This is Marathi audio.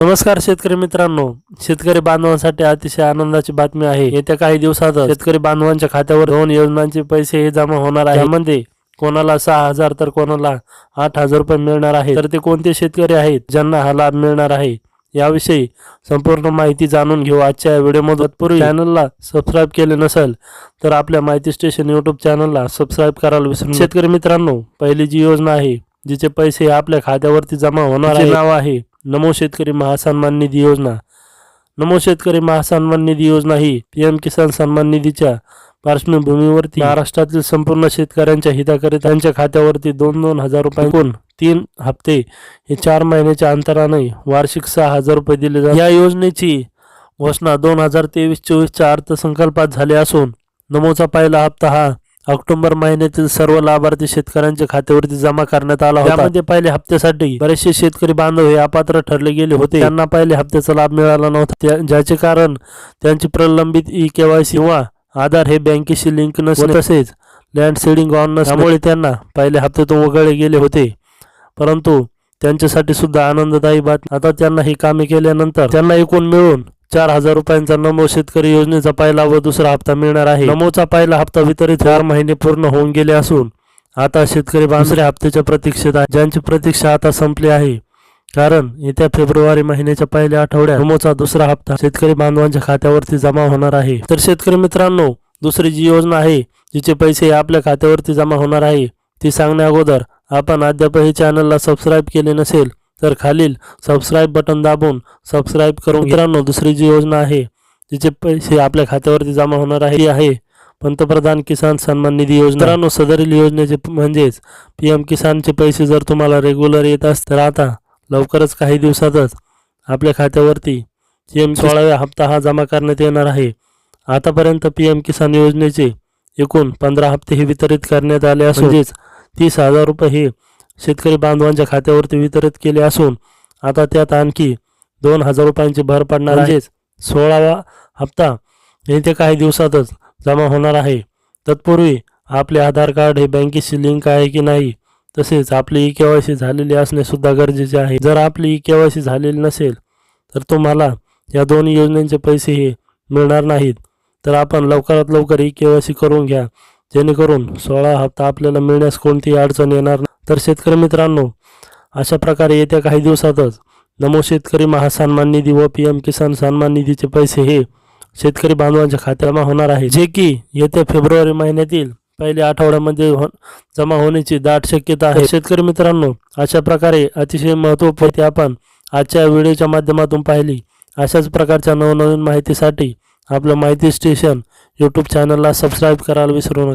नमस्कार शेतकरी मित्रांनो. शेतकरी बांधवांसाठी अतिशय आनंदाची बातमी आहे. येत्या काही दिवसात शेतकरी बांधवांच्या खात्यावर दोन योजनांचे पैसे हे जमा होणार आहे यामध्ये कोणाला सहा हजार तर कोणाला आठ हजार रुपये मिळणार आहे तर ते कोणते शेतकरी आहेत? ज्यांना हा लाभ मिळणार आहे? याविषयी संपूर्ण माहिती जाणून घेऊ. आजच्या व्हिडिओमध्ये तत्पूर्वी चॅनलला सबस्क्राईब केले नसेल तर आपल्या माहिती स्टेशन युट्यूब चॅनलला सबस्क्राईब करायला विसरू. शेतकरी मित्रांनो पहिली जी योजना आहे जिचे पैसे आपल्या खात्यावरती जमा होणार आहे नाव आहे नमो शेतकरी महासन्मान निधी योजना. नमो शेतकरी महासन्मान निधी योजना ही पी एम किसान सन्मान निधीच्या पार्श्वभूमीवरती महाराष्ट्रातील संपूर्ण शेतकऱ्यांच्या हिताकरिता त्यांच्या खात्यावरती दोन दोन हजार रुपये एकूण तीन हप्ते हे चार महिन्याच्या अंतराने वार्षिक सहा हजार रुपये दिले जातात. या योजनेची घोषणा दोन हजार तेवीस चोवीसच्या अर्थसंकल्पात झाली असून नमोचा पहिला हप्ता हा ऑक्टोबर महिन्यातील सर्व लाभार्थी शेतकऱ्यांच्या खात्यावरती जमा करण्यात आला होता. त्यामध्ये पहिल्या हप्त्यासाठी बरेचसे शेतकरी बांधव हे अपात्र ठरले गेले होते. त्यांना पहिल्या हप्त्याचा लाभ मिळाला नव्हता. त्या- ज्याचे कारण त्यांची प्रलंबित ई केवायसी किंवा आधार हे बँकेशी लिंक नसणे तसेच लँड सेडिंग ऑन नसल्यामुळे त्यांना पहिल्या हप्त्यातून वगळले गेले होते. परंतु त्यांच्यासाठी सुद्धा आनंददायी बात आता त्यांना ही कामे केल्यानंतर त्यांना एकूण मिळून चार हजार रुपयांचा नमो शेतकरी योजनेचा पहिला व दुसरा हप्ता मिळणार आहे. नमोचा पहिला हप्ता वितरित चार महिने पूर्ण होऊन गेले असून आता शेतकरी बांधव हप्त्याच्या प्रतीक्षेत आहे. ज्यांची प्रतीक्षा आता संपली आहे. कारण येत्या फेब्रुवारी महिन्याच्या पहिल्या आठवड्यात नमोचा दुसरा हप्ता शेतकरी बांधवांच्या खात्यावरती जमा होणार आहे. तर शेतकरी मित्रांनो दुसरी जी योजना आहे जिचे पैसे आपल्या खात्यावरती जमा होणार आहे ती सांगण्या अगोदर आपण अद्यापही चॅनलला सबस्क्राईब केले नसेल तर खालील सबस्क्राईब बटन दाबून सबस्क्राईब करून मित्रांनो दुसरी जी योजना आहे जिचे पैसे आपल्या खात्यावरती जमा होणार आहे आहे पंतप्रधान किसान सन्मान निधी योजना. मित्रांनो सदरील योजनेचे म्हणजेच पी एम किसानचे पैसे जर तुम्हाला रेग्युलर येत असतील तर आता लवकरच काही दिवसातच आपल्या खात्यावरती पी एम सोळाव्या हप्ता हा जमा करण्यात येणार आहे. आतापर्यंत पी एम किसान योजनेचे एकूण पंधरा हप्ते हे वितरित करण्यात आले असून म्हणजेच तीस हजार रुपये हे शेतकरी बांधवांच्या खात्यावरती वितरित केले असून आता त्यात आणखी दोन हजार रुपयांची भर पडणार आहे. म्हणजेच सोळावा हप्ता येत्या काही दिवसातच जमा होणार आहे. तत्पूर्वी आपले आधार कार्ड हे बँकेशी लिंक आहे की नाही तसेच आपली ई केवायसी झालेली असणे सुद्धा गरजेचे आहे. जर आपली ई केवायसी झालेली नसेल तर तुम्हाला या दोन्ही योजनांचे पैसे हे मिळणार नाहीत. तर आपण लवकरात लवकर ई केवायसी करून घ्या. जेणेकरून सोळा हप्ता आपल्याला मिळण्यास कोणतीही अडचण येणार तर शेतकरी मित्रांनो अशा प्रकारे येत्या काही दिवसातच नमो शेतकरी महासन्मान निधी व पी एम किसान सन्मान निधीचे पैसे हे शेतकरी बांधवांच्या खात्यामा होणार आहे. जे की येत्या फेब्रुवारी महिन्यातील पहिल्या आठवड्यामध्ये हो जमा होण्याची दाट शक्यता आहे. शेतकरी मित्रांनो अशा प्रकारे अतिशय महत्त्वपूर्ण आपण आजच्या व्हिडिओच्या माध्यमातून पाहिली. अशाच प्रकारच्या नवनवीन माहितीसाठी आपलं माहिती स्टेशन यूट्यूब चॅनलला सबस्क्राईब करायला विसरू नका.